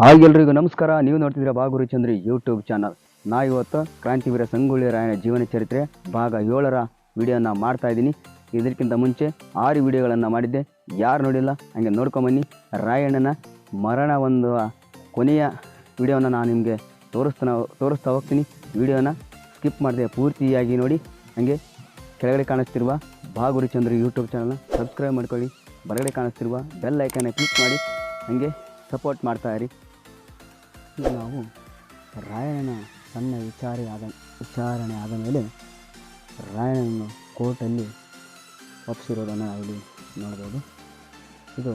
Hi ಎಲ್ರಿಗೂ ನಮಸ್ಕಾರ. ನೀವು ನೋಡ್ತಿದ್ದೀರಾ ಬಾಗುರು ಚಂದ್ರಿ ಯೂಟ್ಯೂಬ್ ಚಾನಲ್ ನಾ ಇವತ್ತು ಕ್ರಾಂತಿವೀರ ಸಂಗೊಳ್ಳಿ ರಾಯನ ಜೀವನ ಚರಿತ್ರೆ ಭಾಗ ಏಳರ ವಿಡಿಯೋನ ಮಾಡ್ತಾ ಇದ್ದೀನಿ. ಇದಕ್ಕಿಂತ ಮುಂಚೆ ಆರು ವಿಡಿಯೋಗಳನ್ನು ಮಾಡಿದ್ದೆ. ಯಾರು ನೋಡಿಲ್ಲ, ಹಂಗೆ ನೋಡ್ಕೊಂಬನ್ನಿ ರಾಯಣ್ಣನ ಮರಣ ಒಂದು ಕೊನೆಯ ವಿಡಿಯೋನ ನಾನು ನಿಮಗೆ ತೋರಿಸ್ತಾ ತೋರಿಸ್ತಾ ಹೋಗ್ತೀನಿ. ವಿಡಿಯೋನ ಸ್ಕಿಪ್ ಮಾಡಿದೆ ಪೂರ್ತಿಯಾಗಿ ನೋಡಿ. ಹಾಗೆ ಕೆಳಗಡೆ ಕಾಣಿಸ್ತಿರುವ ಬಾಗುರು ಚಂದ್ರ ಯೂಟ್ಯೂಬ್ ಚಾನಲ್ನ ಸಬ್ಸ್ಕ್ರೈಬ್ ಮಾಡ್ಕೊಳ್ಳಿ. ಬರಗಡೆ ಕಾಣಿಸ್ತಿರುವ ಬೆಲ್ ಐಕನ್ನ ಕ್ಲಿಕ್ ಮಾಡಿ. ಹಾಗೆ ಸಪೋರ್ಟ್ ಮಾಡ್ತಾ ಇರಿ. ಈಗ ನಾವು ರಾಯಣ್ಣನ ಸಣ್ಣ ವಿಚಾರ ಆದ ವಿಚಾರಣೆ ಆದ ಮೇಲೆ ರಾಯಣ್ಣನ ಕೋರ್ಟಲ್ಲಿ ಒಪ್ಪಿಸಿರೋದನ್ನು ಇಲ್ಲಿ ನೋಡ್ಬೋದು. ಇದು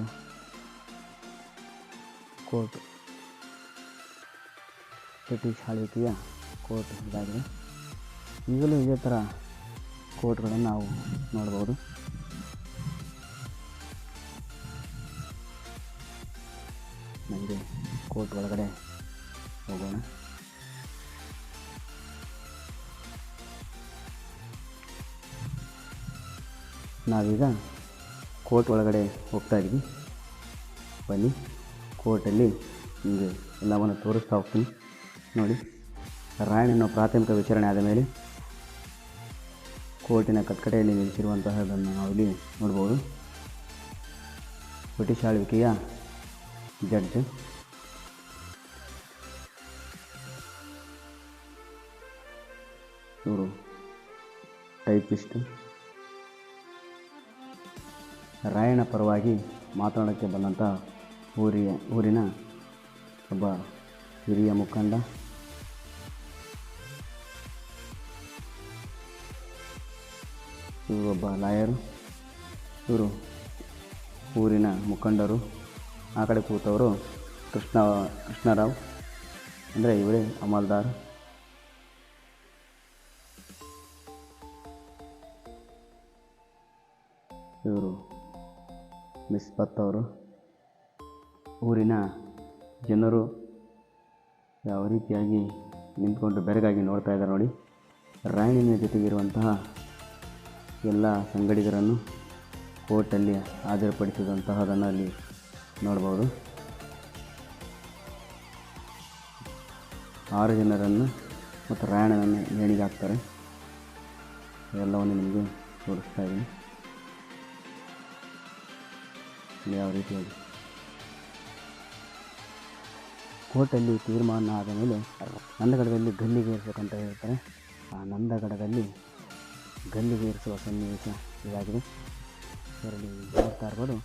ಕೋರ್ಟ್, ಬ್ರಿಟಿಷ್ ಆಳ್ವಿಕೆಯ ಕೋರ್ಟ್ ಇದಾಗಿದೆ. ಈಗಲೂ ಇದೇ ಥರ ಕೋರ್ಟ್ಗಳನ್ನು ನಾವು ನೋಡ್ಬೋದು. ನನಗೆ ಕೋರ್ಟ್ ಒಳಗಡೆ ಹೋಗೋಣ ನಾವೀಗ ಕೋರ್ಟ್ ಒಳಗಡೆ ಹೋಗ್ತಾ ಇದ್ದೀವಿ ಬನ್ನಿ, ಕೋರ್ಟಲ್ಲಿ ನಿಮಗೆ ಎಲ್ಲವನ್ನು ತೋರಿಸ್ತಾ ಹೋಗ್ತೀನಿ. ನೋಡಿ ರಾಯಣ್ಣನ ಪ್ರಾಥಮಿಕ ವಿಚಾರಣೆ ಆದ ಮೇಲೆ ಕೋರ್ಟಿನ ಕಟ್ಕಡೆಯಲ್ಲಿ ನಿಲ್ಲಿಸಿರುವಂತಹದನ್ನು ನಾವಿಲ್ಲಿ ನೋಡ್ಬೋದು. ಬ್ರಿಟಿಷ್ ಆಳ್ವಿಕೆಯ ಜಡ್ಜ್ ಇವರು ಟೈಪಿಸ್ಟ್ ರಾಯಣ್ಣ ಪರವಾಗಿ ಮಾತನಾಡೋಕ್ಕೆ ಬಂದಂಥ ಊರಿಯ ಊರಿನ ಒಬ್ಬ ಹಿರಿಯ ಮುಖಂಡ. ಇವರು ಒಬ್ಬ ಲಾಯರು. ಇವರು ಊರಿನ ಮುಖಂಡರು. ಆ ಕಡೆ ಕೂತವರು ಕೃಷ್ಣ, ಕೃಷ್ಣರಾವ್. ಅಂದರೆ ಇವರೇ ಅಮಲ್ದಾರ್. ಇವರು ಮಿಸ್ಬತ್ ಅವರು. ಊರಿನ ಜನರು ಯಾವ ರೀತಿಯಾಗಿ ನಿಂತ್ಕೊಂಡು ಬೆರಗಾಗಿ ನೋಡ್ತಾ ಇದ್ದಾರೆ ನೋಡಿ. ರಾಯಣಿನ ಜೊತೆಗಿರುವಂತಹ ಎಲ್ಲ ಸಂಗಡಿಗರನ್ನು ಕೋರ್ಟಲ್ಲಿ ಹಾಜರುಪಡಿಸಿದಂತಹದನ್ನು ಅಲ್ಲಿ ನೋಡ್ಬೋದು. ಆರು ಜನರನ್ನು ಮತ್ತು ರಾಯಣನನ್ನು ನೇಣಿಗೆ ಹಾಕ್ತಾರೆ. ಎಲ್ಲವನ್ನು ನಿಮಗೆ ತೋರಿಸ್ತಾ ಇದ್ದೀನಿ. ಯಾವ ರೀತಿಯಾಗಿ? ಕೋರ್ಟಲ್ಲಿ ತೀರ್ಮಾನ ಆದ ಮೇಲೆ ನಂದಗಡದಲ್ಲಿ ಗಲ್ಲಿಗೆ ಏರಿಸಬೇಕಂತ ಹೇಳ್ತಾರೆ. ಆ ನಂದಗಡದಲ್ಲಿ ಗಲ್ಲಿಗೆ ಏರಿಸುವ ಸನ್ನಿವೇಶ ಇದಾಗಿದೆ. ಇದರಲ್ಲಿ ನೋಡ್ತಾ ಇರ್ಬೋದು,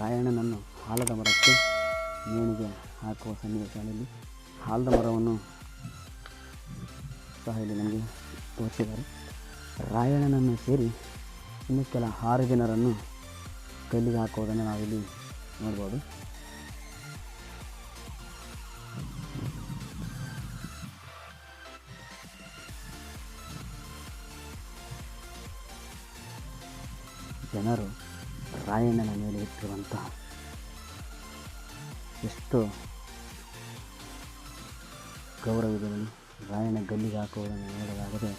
ರಾಯಣ್ಣನನ್ನು ಆಲದ ಮರಕ್ಕೆ ನೇಣಿಗೆ ಹಾಕುವ ಸನ್ನಿವೇಶದಲ್ಲಿ ಆಲದ ಮರವನ್ನು ಸಹ ಇಲ್ಲಿ ನಮಗೆ ತೋರಿಸಿದ್ದಾರೆ. ರಾಯಣ್ಣನನ್ನು ಸೇರಿ ಇನ್ನು ಕೆಲ ಆರು ಜನರನ್ನು ಕಲ್ಲಿಗೆ ಹಾಕೋದನ್ನು ನಾವಿಲ್ಲಿ ನೋಡ್ಬೋದು. ಜನರು ರಾಯಣ್ಣನ ಮೇಲೆ ಇಟ್ಟಿರುವಂತಹ ಎಷ್ಟು ಗೌರವದಲ್ಲಿ ರಾಯಣ್ಣ ಗಲ್ಲಿಗೆ ಹಾಕುವುದನ್ನು ನೋಡಲಾಗದೆ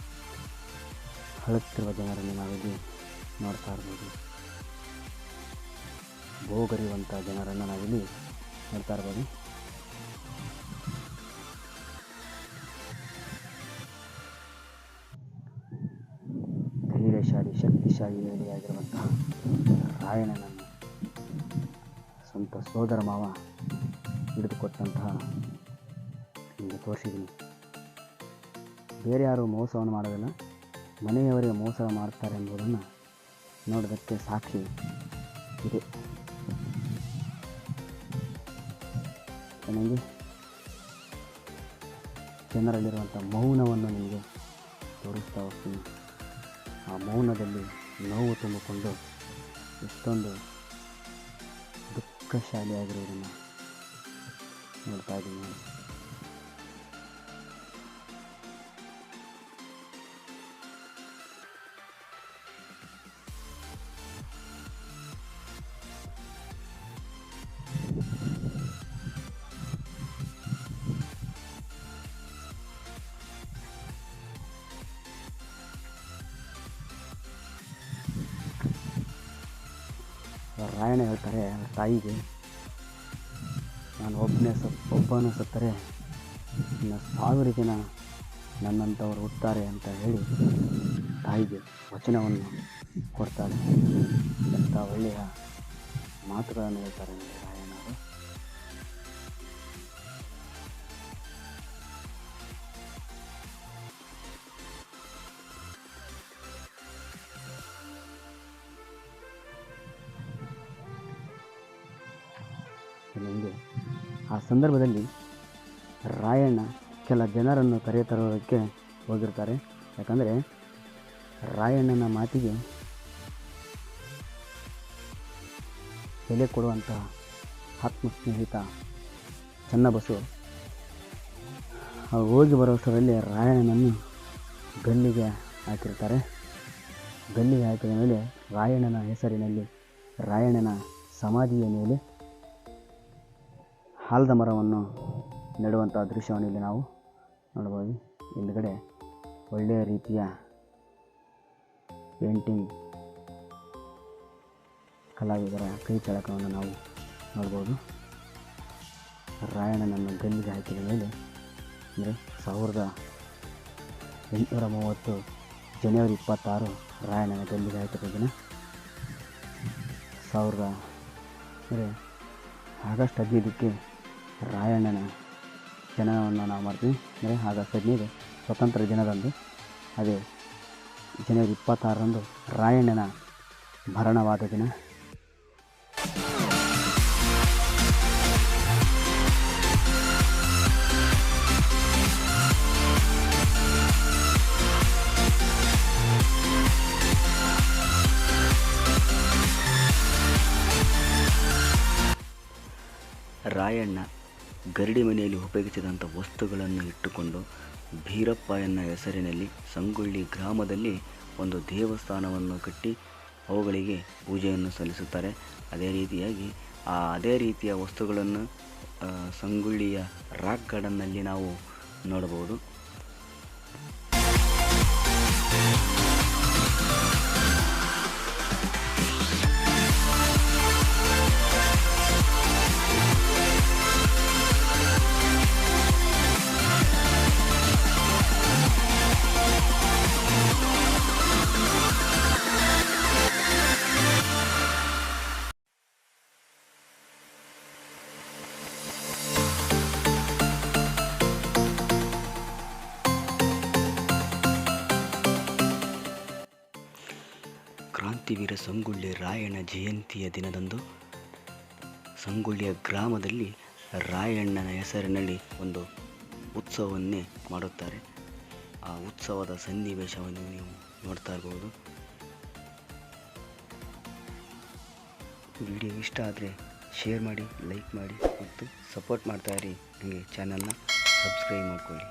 ಅಳುತ್ತಿರುವ ಜನರನ್ನು ನಾವಿಲ್ಲಿ ನೋಡ್ತಾ ಇರ್ಬೋದು. ಬೋಗರಿಯುವಂಥ ಜನರನ್ನು ನಾವಿಲ್ಲಿ ನೋಡ್ತಾ ಇರ್ಬೋದು. ಧೈರ್ಯಶಾಲಿ, ಶಕ್ತಿಶಾಲಿ ಹೇಳಿಯಾಗಿರುವಂತಹ ರಾಯಣನನ್ನು ಸ್ವಂತ ಸೋದರ ಮಾವ ಹಿಡಿದುಕೊಟ್ಟಂತಹ ನಿಮಗೆ ತೋರಿಸಿದ್ದೀನಿ. ಬೇರೆ ಯಾರು ಮೋಸವನ್ನು ಮಾಡೋದಿಲ್ಲ. ಮನೆಯವರಿಗೆ ಮೋಸ ಮಾಡ್ತಾರೆ ಎಂಬುದನ್ನು ನೋಡೋದಕ್ಕೆ ಸಾಕ್ಷಿ ಇದೆ. ನನಗೆ ಜನರಲ್ಲಿರುವಂಥ ಮೌನವನ್ನು ನಿಮಗೆ ತೋರಿಸ್ತಾ ಹೋಗ್ತೀನಿ. ಆ ಮೌನದಲ್ಲಿ ನೋವು ತುಂಬಿಕೊಂಡು ಎಷ್ಟೊಂದು ದುಃಖಶಾಲಿಯಾಗಿರೋದನ್ನು ನೋಡ್ತಾ ಇದ್ದೀನಿ. ರಾಯಣ್ಣ ಹೇಳ್ತಾರೆ ತಾಯಿಗೆ. ನಾನು ಒಬ್ಬ ಒಬ್ಬನೇ ಸ, ಒಬ್ಬನೇ ಸತ್ತರೆ, ಇನ್ನು ಸಾವಿರ ಜನ ನನ್ನಂಥವ್ರು ಹುಟ್ತಾರೆ ಅಂತ ಹೇಳಿ ತಾಯಿಗೆ ವಚನವನ್ನು ಕೊಡ್ತಾರೆ. ಎಂಥ ಒಳ್ಳೆಯ ಮಾತುಗಳನ್ನು ಹೇಳ್ತಾರೆ ರಾಯಣ್ಣವರು ಆ ಸಂದರ್ಭದಲ್ಲಿ ರಾಯಣ್ಣ ಕೆಲ ಜನರನ್ನು ಕರೆತರೋದಕ್ಕೆ ಹೋಗಿರ್ತಾರೆ. ಯಾಕಂದರೆ ರಾಯಣ್ಣನ ಮಾತಿಗೆ ಬೆಲೆ ಕೊಡುವಂತಹ ಆತ್ಮಸ್ನೇಹಿತ ಚನ್ನಬಸು ಹೋಗಿ ಬರೋಷ್ಟರಲ್ಲಿ ರಾಯಣ್ಣನನ್ನು ಗಲ್ಲಿಗೆ ಹಾಕಿರ್ತಾರೆ. ಗಲ್ಲಿಗೆ ಹಾಕಿದ ಮೇಲೆ ರಾಯಣ್ಣನ ಹೆಸರಿನಲ್ಲಿ ರಾಯಣ್ಣನ ಸಮಾಧಿಯ ಮೇಲೆ ಆಲದ ಮರವನ್ನು ನೆಡುವಂಥ ದೃಶ್ಯವನ್ನು ಇಲ್ಲಿ ನಾವು ನೋಡ್ಬೋದು ಹಿಂದ್ಗಡೆ ಒಳ್ಳೆಯ ರೀತಿಯ ಪೇಂಟಿಂಗ್ ಕಲಾವಿದರ ಕೈ ಚಳಕವನ್ನು ನಾವು ನೋಡ್ಬೋದು ರಾಯಣ್ಣನನ್ನು ಗಲ್ಲಿಗೆ ಹಾಕಿದ ಮೇಲೆ ಅಂದರೆ ಸಾವಿರದ ಎಂಟುನೂರ ಮೂವತ್ತು ಜನವರಿ ಇಪ್ಪತ್ತಾರು ರಾಯಣ್ಣನ ಗಲ್ಲಿಗೆ ಹಾಕಿದ ದಿನ ಸಾವಿರದ ಅಂದರೆ ಆಗಸ್ಟ್ ಹದಿನೈದಕ್ಕೆ ರಾಯಣ್ಣನ ಜನನವನ್ನು ನಾವು ಮಾಡ್ತೀವಿ. ಅಂದರೆ ಆಗಸ್ಟ್ ಹದಿನೈದು ಸ್ವತಂತ್ರ ದಿನದಂದು, ಅದೇ ಜನವರಿ ಇಪ್ಪತ್ತಾರರಂದು ರಾಯಣ್ಣನ ಮರಣವಾದ ದಿನ. ರಾಯಣ್ಣ. ಗರಡಿ ಮನೆಯಲ್ಲಿ ಉಪಯೋಗಿಸಿದಂಥ ವಸ್ತುಗಳನ್ನು ಇಟ್ಟುಕೊಂಡು ಭೀರಪ್ಪ ಎನ್ನ ಹೆಸರಿನಲ್ಲಿ ಸಂಗೊಳ್ಳಿ ಗ್ರಾಮದಲ್ಲಿ ಒಂದು ದೇವಸ್ಥಾನವನ್ನು ಕಟ್ಟಿ ಅವುಗಳಿಗೆ ಪೂಜೆಯನ್ನು ಸಲ್ಲಿಸುತ್ತಾರೆ. ಅದೇ ರೀತಿಯಾಗಿ ಆ ಅದೇ ರೀತಿಯ ವಸ್ತುಗಳನ್ನು ಸಂಗೊಳ್ಳಿಯ ರಾಕ್ ಗಾರ್ಡನ್ನಲ್ಲಿ ನಾವು ನೋಡಬಹುದು. ಕ್ರಾಂತಿವೀರ ಸಂಗೊಳ್ಳಿ ರಾಯಣ್ಣ ಜಯಂತಿಯ ದಿನದಂದು ಸಂಗೊಳ್ಳಿಯ ಗ್ರಾಮದಲ್ಲಿ ರಾಯಣ್ಣನ ಹೆಸರಿನಲ್ಲಿ ಒಂದು ಉತ್ಸವವನ್ನೇ ಮಾಡುತ್ತಾರೆ. ಆ ಉತ್ಸವದ ಸನ್ನಿವೇಶವನ್ನು ನೀವು ನೋಡ್ತಾ ಇರ್ಬೋದು. ವಿಡಿಯೋ ಇಷ್ಟ ಆದರೆ ಶೇರ್ ಮಾಡಿ, ಲೈಕ್ ಮಾಡಿ ಮತ್ತು ಸಪೋರ್ಟ್ ಮಾಡ್ತಾ ಇರಿ. ನಿಮಗೆ ಚಾನಲ್ನ ಸಬ್ಸ್ಕ್ರೈಬ್ ಮಾಡ್ಕೊಳ್ಳಿ.